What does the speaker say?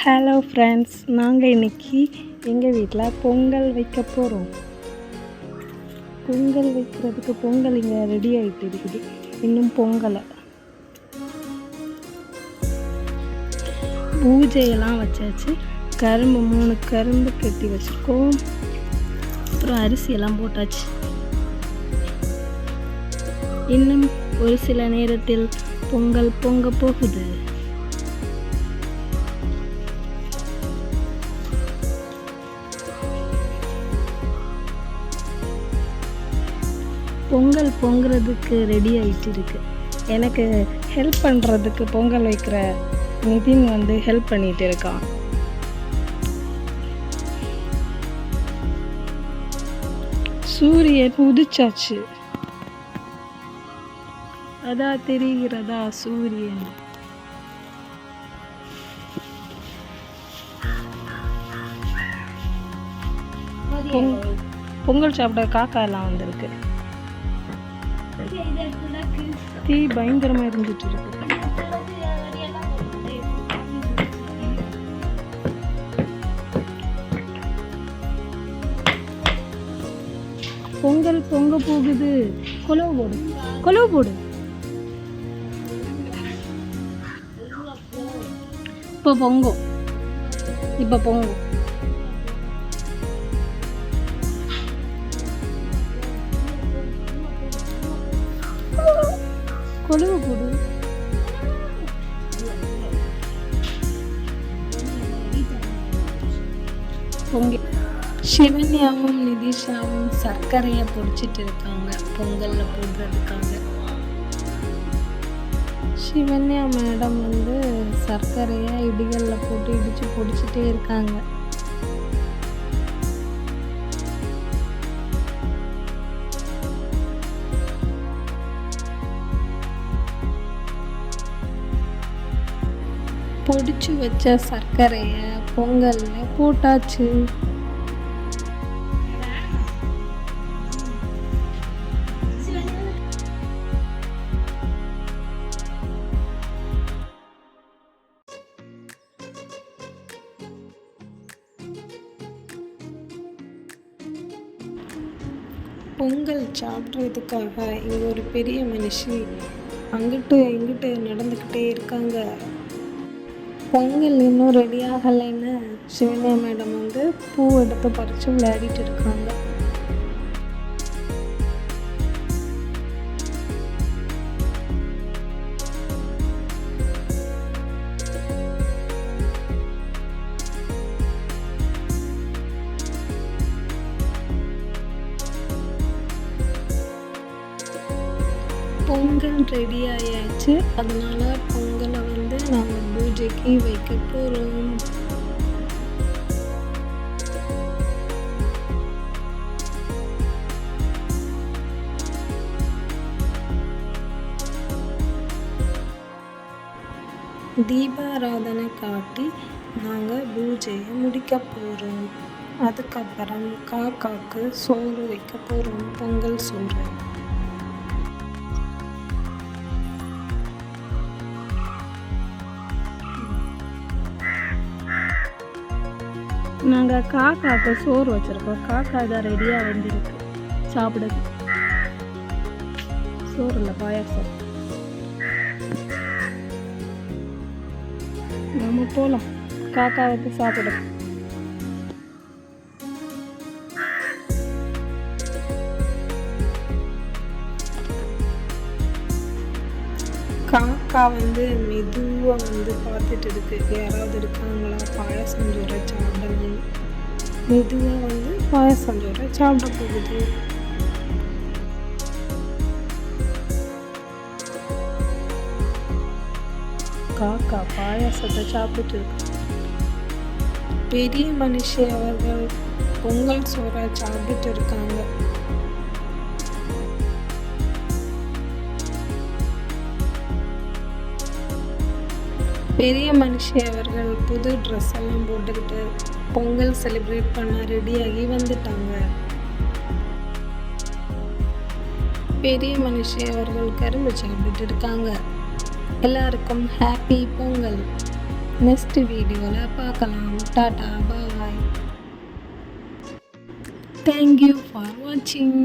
Hello friends நாங்கள் இன்னைக்கு எங்கள் வீட்டில் பொங்கல் வைக்க போகிறோம் பொங்கல் வைக்கிறதுக்கு பொங்கல் இங்கே ரெடி ஆகிட்டு இருக்குது. இன்னும் பொங்கலை. பூஜையெல்லாம் வச்சாச்சு. கரும்பு மூணு கரும்பு கட்டி வச்சுருக்கோம். அப்புறம் அரிசியெல்லாம் போட்டாச்சு. இன்னும் ஒரு சில நேரத்தில் பொங்கல் பொங்க போகுது. பொங்கல் பொங்குறதுக்கு ரெடி ஆகிட்டு இருக்கு. எனக்கு ஹெல்ப் பண்ணுறதுக்கு பொங்கல் வைக்கிற நிதின் வந்து ஹெல்ப் பண்ணிட்டு இருக்கான் சூரியன் உதிச்சாச்சு. அதான் தெரிகிறதா சூரியன்? பொங்- பொங்கல் சாப்பிட காக்கா எல்லாம் வந்திருக்கு. தீ பயங்கரமா இருந்துட்டு இருக்கு. பொங்கல் பொங்க போகுது. கொலவு போடு. கொலவு போடு. இப்போ பொங்கும். இப்போ பொங்கும். கொழுவு போடு பொங்கல் சிவன்யாவும் நிதிஷாவும் சர்க்கரையை பொடிச்சிட்டு இருக்காங்க பொங்கல்ல போடுறதுக்காக. சிவன்யா மேடம் வந்து சர்க்கரையை இடிகளில் போட்டு இடிச்சு பொடிச்சிட்டே இருக்காங்க. பொடிச்சு வச்ச சர்க்கரையை பொங்கல்ல போட்டாச்சு. பொங்கல் சாப்பிட்றதுக்காக இங்கே ஒரு பெரிய மனுஷி அங்கிட்டு இங்கிட்டு நடந்துக்கிட்டே இருக்காங்க. பொங்கல் இன்னும் ரெடி ஆகலைன்னு சிவனியா மேடம் வந்து பூ எடுத்து பறித்து விளையாடிட்டு இருக்காங்க. பொங்கல் ரெடி ஆயாச்சு. அதனால பொங்கலை வந்து நாங்கள் பூஜைக்கு வைக்க போகிறோம் தீபாராதனை காட்டி நாங்கள் பூஜையை முடிக்க போகிறோம் அதுக்கப்புறம் காக்காக்கு சோறு வைக்க போகிறோம் பொங்கல் சோறு நாங்கள் காக்காவுக்கு சோறு வச்சுருக்கோம். காக்கா தான் ரெடியாக வந்துருக்கு. சாப்பிடுது சோறு இல்லை பாயாசம். நம்ம போகலாம் காக்காவுக்கு வந்து அக்கா வந்து மெதுவாக வந்து பார்த்துட்டு இருக்கு. யாராவது இருக்காங்களா? பாயசம் சோறை சாப்பிடணும். மெதுவாக வந்து பாயசம் சோறை சாப்பிட போகுது. காக்கா பாயாசத்தை சாப்பிட்டு இருக்கு. பெரிய மனுஷி அவர்கள் பொங்கல் சோறை சாப்பிட்டு இருக்காங்க. பெரிய மனுஷி அவர்கள் புது ட்ரெஸ் எல்லாம் போட்டுக்கிட்டு பொங்கல் செலிப்ரேட் பண்ண ரெடியாகி வந்துட்டாங்க. பெரிய மனுஷி அவர்கள் கரும்பு சாப்பிட்டுட்டு இருக்காங்க. எல்லாருக்கும் ஹாப்பி பொங்கல். நெக்ஸ்ட் வீடியோவில் பார்க்கலாம். டாடா பாய் தேங்க்யூ ஃபார் வாட்சிங்